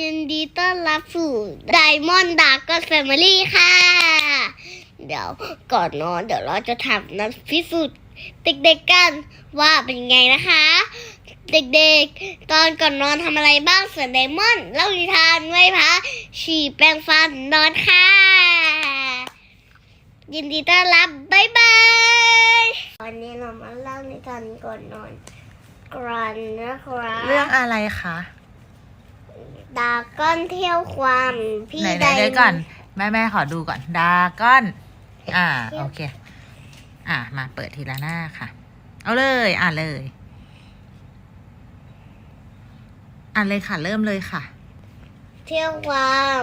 ยินดีต้อนรับสู่ไดมอนด์ดาร์กแฟมิลี่ค่ะ เดี๋ยวก่อนนอนเดี๋ยวเราจะทำนัดพิสูจน์เด็กๆกันว่าเป็นไงนะคะ เด็กๆ ตอนก่อนนอนทำอะไรบ้างส่วนไดมอนด์เล่านิทานไหว้พระฉี่แปรงฟันนอนค่ะ ยินดีต้อนรับบ๊ายบายวันนี้เรามาเล่านิทานก่อนนอนกันนะครับเรื่องอะไรคะ ดาก้อนเที่ยวความพี่ไหนไดๆเดี๋ยวก่อน แม่แม่ขอดูก่อนดาก้อน อ่า โอเค อ่า มาเปิดทีละหน้าค่ะ เอาเลย อ่านเลย อ่านเลยค่ะ เริ่มเลยค่ะ เที่ยวความ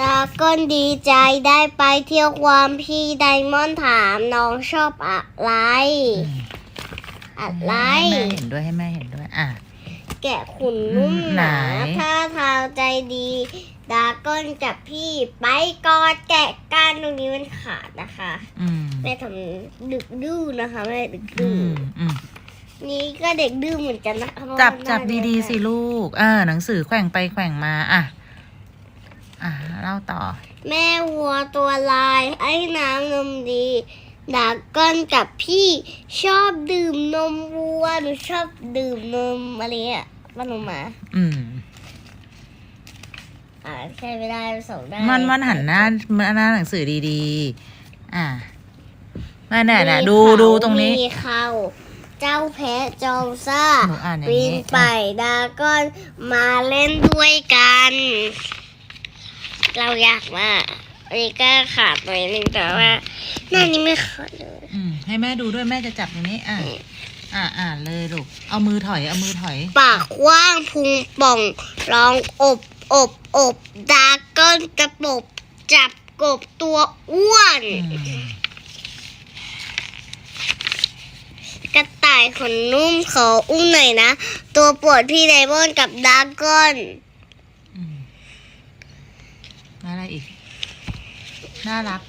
ดาก้อนดีใจได้ไปเที่ยวความพี่ไดมอนด์ถามน้องชอบอะไร อะไร ให้แม่เห็นด้วยให้แม่เห็นด้วย อะ แกะขุนนุ่มหนาไหนท่าทางใจดีดาก้อนกับพี่ไปกอดแกะกันตรงนี้มันขาดนะคะ อืมแม่ทำดึกดื้อนะคะแม่ดึกอืดื้อมอืมนี่ก็เด็กดื้อเหมือนกันนะคะเพราะจับว่าจับหน้าดีแม่ๆสิลูกเออหนังสือแขว่งไปแขว่งมา อะ อะเล่าต่อ แม่วัวตัวลายไอ้น้ำนมดีดาก้อนกับพี่ชอบดื่มนมวัวหนูชอบดื่มนมอะไรอะ บ้านหนูมาอืม อ่านใช่ไม่ได้ส่งได้มันมันหันหน้าหน้าหนังสือดีๆ อะมาเนี่ยเนี่ยดูมีเขาดูตรงนี้ มีเขาเจ้าแพะจอมซ่าหนูอ่านอย่างปีนี้นไปดาก้อนมาเล่นด้วยกัน เราอยากว่าอันนี้ก็ขาดหน่อยนึงแต่ว่าหน้านี้ไม่ขาดเลย อืมให้แม่ดูด้วยแม่จะจับตรงนี้ อะ อะอ่านเลยลูก เอามือถอย เอามือถอย ปากกว้างพุงป่องร้องอบอบอบดาก้อนจะปบจับกบตัวอ้วน อืมกระต่ายขนนุ่มขออุ้มหน่อยนะ ตัวปวดพี่ไดมอนด์กับดาก้อนอืมอะไรอีก น่ารัก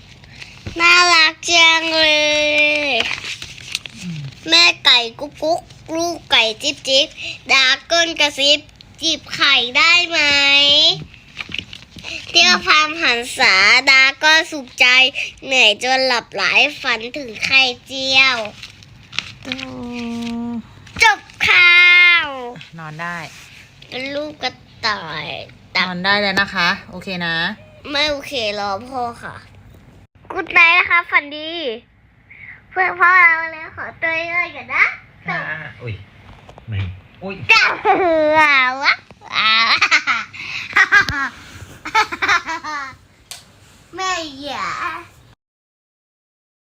น่ารักจังเลยอืม แม่ไก่กุ๊กกุ๊กลูกไก่จิ๊บจิ๊บดาก้อนกระซิบจีบไข่ได้ไหมเที่ยวฟาร์มหันษาดาก็สุขใจ เหนื่อยจนหลับไหลฝันถึงไข่เจียวโอ้จบข่าว นอนได้ เป็นลูกกระต่ายนตับอนได้แล้วนะคะ โอเคนะ ไม่โอเครอพ่อค่ะ กุดไนท์นะคะ ฝันดีเพื่อนพ่อเราแล้วขอตัวเลยกันนะอ่าอุ้ยไม่อุ้ยก้าวว้าวะว้าวแม่อย่า